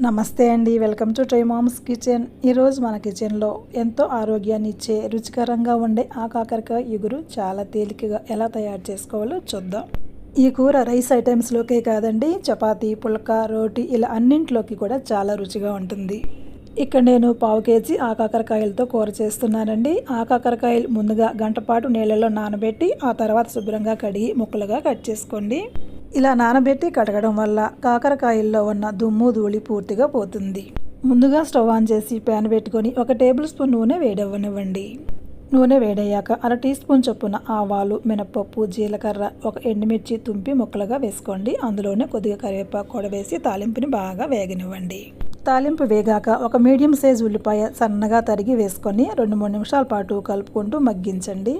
నమస్తే అండి welcome to try mom's kitchen. ఈరోజు మన కిచెన్లో ఎంతో ఆరోగ్యాన్ని ఇచ్చే రుచికరంగా ఉండే ఆ కాకరకాయ ఇగురు చాలా తేలికగా ఎలా తయారు చేసుకోవాలో చూద్దాం. ఈ కూర రైస్ ఐటమ్స్లోకే కాదండి చపాతీ పుల్కా రోటీ ఇలా అన్నింటిలోకి కూడా చాలా రుచిగా ఉంటుంది. ఇక్కడ నేను పావు కేజీ ఆకాకరకాయలతో కూర చేస్తున్నానండి. ఆకాకరకాయలు ముందుగా గంటపాటు నీళ్ళలో నానబెట్టి ఆ తర్వాత శుభ్రంగా కడిగి ముక్కలుగా కట్ చేసుకోండి. ఇలా నానబెట్టి కడగడం వల్ల కాకరకాయల్లో ఉన్న దుమ్ము ధూళి పూర్తిగా పోతుంది. ముందుగా స్టవ్ ఆన్ చేసి ప్యాన్ పెట్టుకొని ఒక టేబుల్ స్పూన్ నూనె వేడవ్వనివ్వండి. నూనె వేడయ్యాక అర టీ స్పూన్ చొప్పున ఆవాలు మినపప్పు జీలకర్ర ఒక ఎండుమిర్చి తుంపి ముక్కలుగా వేసుకోండి. అందులోనే కొద్దిగా కరివేపాకు కూడా వేసి తాలింపుని బాగా వేగనివ్వండి. తాలింపు వేగాక ఒక మీడియం సైజ్ ఉల్లిపాయ సన్నగా తరిగి వేసుకొని రెండు మూడు నిమిషాల పాటు కలుపుకుంటూ మగ్గించండి.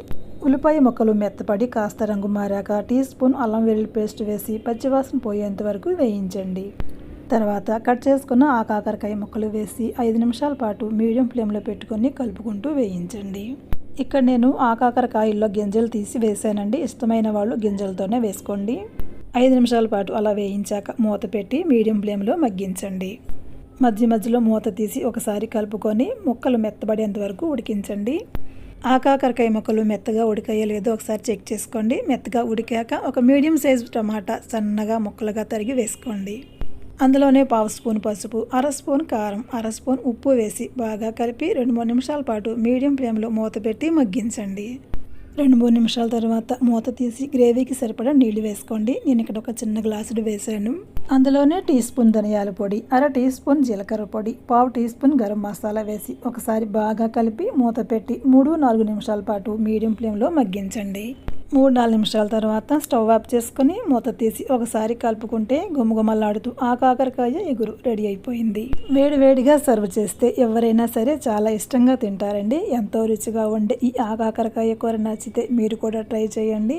ఉల్లిపాయ ముక్కలు మెత్తపడి కాస్త రంగు మారాక టీ స్పూన్ అల్లం వెల్లుల్లి పేస్ట్ వేసి పచ్చివాసన పోయేంత వరకు వేయించండి. తర్వాత కట్ చేసుకున్న ఆ కాకరకాయ ముక్కలు వేసి ఐదు నిమిషాల పాటు మీడియం ఫ్లేమ్లో పెట్టుకొని కలుపుకుంటూ వేయించండి. ఇక్కడ నేను ఆ కాకరకాయల్లో గింజలు తీసి వేసానండి ఇష్టమైన వాళ్ళు గింజలతోనే వేసుకోండి. ఐదు నిమిషాల పాటు అలా వేయించాక మూత పెట్టి మీడియం ఫ్లేమ్లో మగ్గించండి. మధ్య మధ్యలో మూత తీసి ఒకసారి కలుపుకొని ముక్కలు మెత్తబడేంత వరకు ఉడికించండి. ఆకాకరకాయ ముక్కలు మెత్తగా ఉడికాయో లేదో ఒకసారి చెక్ చేసుకోండి. మెత్తగా ఉడికాక ఒక మీడియం సైజు టమాటా సన్నగా ముక్కలుగా తరిగి వేసుకోండి. అందులోనే పావు స్పూన్ పసుపు అర స్పూన్ కారం అర స్పూన్ ఉప్పు వేసి బాగా కలిపి రెండు మూడు నిమిషాల పాటు మీడియం ఫ్లేమ్లో మూత పెట్టి మగ్గించండి. రెండు మూడు నిమిషాల తర్వాత మూత తీసి గ్రేవీకి సరిపడా నీళ్ళు వేసుకోండి. నేను ఇక్కడ ఒక చిన్న గ్లాసుడు వేసాను అందులోనే టీ స్పూన్ ధనియాల పొడి అర టీ స్పూన్ జీలకర్ర పొడి పావు టీ స్పూన్ గరం మసాలా వేసి ఒకసారి బాగా కలిపి మూత పెట్టి మూడు నాలుగు నిమిషాల పాటు మీడియం ఫ్లేమ్లో మగ్గించండి. మూడు నాలుగు నిమిషాల తర్వాత స్టవ్ ఆఫ్ చేసుకొని మూత తీసి ఒకసారి కలుపుకుంటే గుమగుమలాడుతూ ఆ కాకరకాయ ఎగురు రెడీ అయిపోయింది. వేడివేడిగా సర్వ్ చేస్తే ఎవరైనా సరే చాలా ఇష్టంగా తింటారండి. ఎంతో రుచిగా ఉండే ఈ ఆ కాకరకాయ కూర నచ్చితే మీరు కూడా ట్రై చేయండి.